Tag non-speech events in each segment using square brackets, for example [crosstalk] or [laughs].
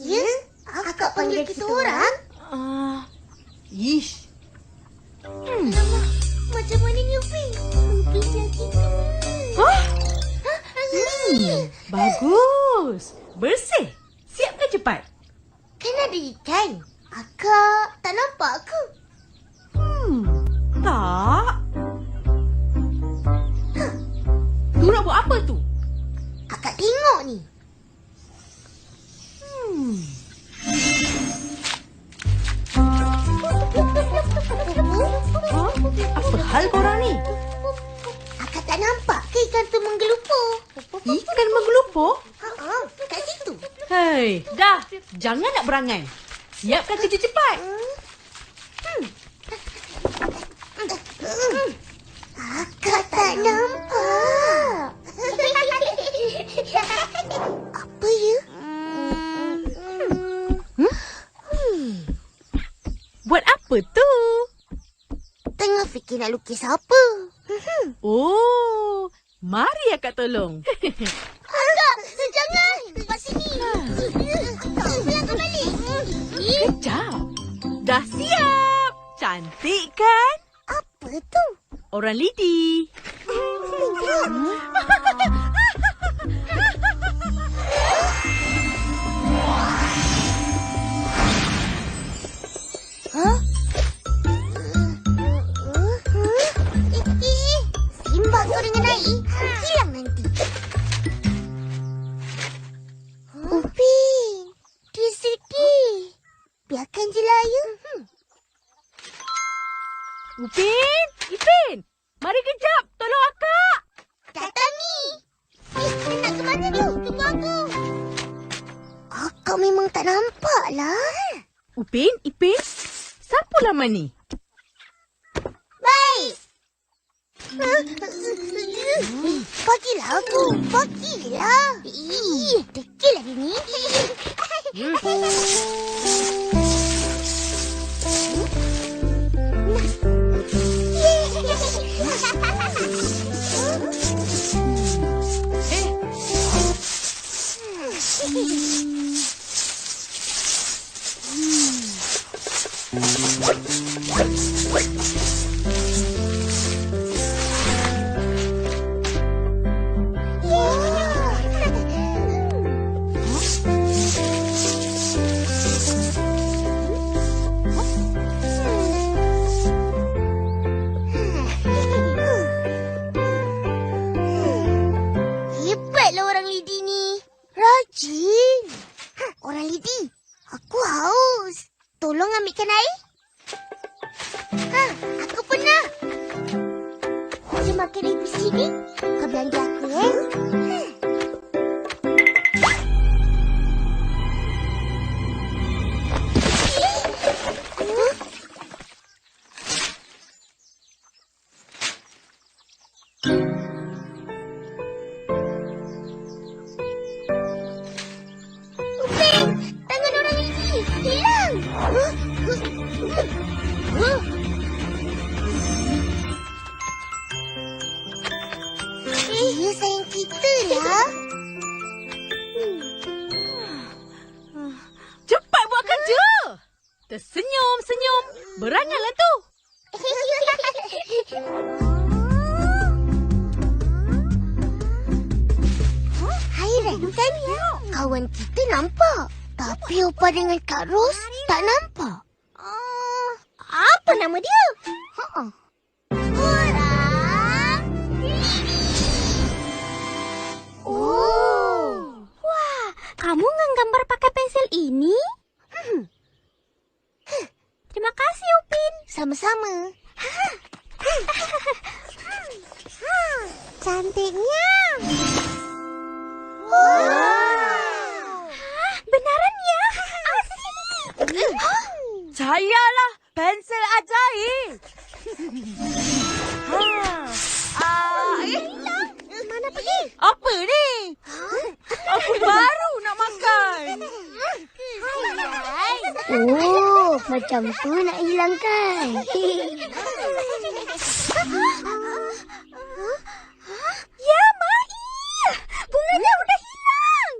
Ya? Akak panggil kita orang? Ah, ish. Alamak, macam mana ni Upin? Upin jadi ke? Hah? Hmm. Bagus. Bersih. Siapkan cepat. Kan ada ikan. Akak tak nampak ke? Hmm. Tak. Ikan menggelupur? Ha, kat situ. Hei, dah. Jangan nak berangan. Siapkan kerja cepat. Akak tak nampak. Apa ya? Buat apa tu? Tengah fikir nak lukis apa? Oh, mari akak tolong. Akak, jangan. Lepas sini. Belakang balik. Kejap. Dah siap. Cantik kan? Apa tu? Orang lidi. Upin, Ipin. Mari kejap. Tolong akak. Datang ni. Eh, nak ke mana tu? Tunggu aku. Akak memang tak nampak lah. Upin, Ipin. Siapa lama ni? Baik. Bagilah aku. Bagilah. Ih, dekil dia ni. Tersenyum, senyum. Beranganlah tu. Hairan kan? Kawan kita nampak. Tapi Opa dengan Kak Ros tak nampak. Uh, apa nama dia? Ha. Orang Oh. Wah, kamu nggambar pakai pensel ini? Hmm. Terima kasih, Upin. Sama-sama. [laughs] Cantiknya. Wow. Benaran ya? Asik. Sayalah pensel ajaib. ha. Ah, eh, Mana pergi? apa ni? Aku baru nak makan. Oh, macam tu nak hilangkan. ya, Mai. Bunganya hmm? udah hilang.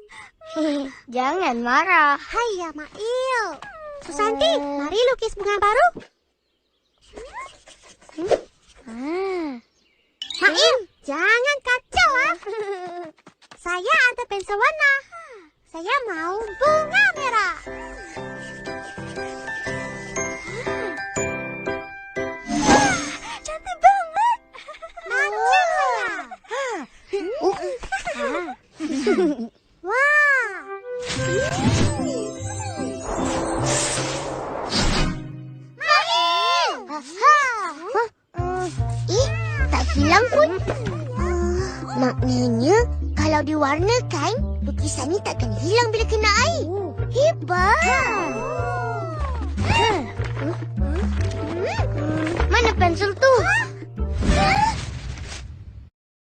Jangan marah. Hai, ya, Mai. Susanti, eh. mari lukis bunga baru. Hmm? Ah. Jangan kacau, ah. Saya ada pensel warna. Saya mau bunga merah. Maknanya, kalau diwarnakan, lukisan ni takkan hilang bila kena air. Hebat! Hmm. Mana pensel tu?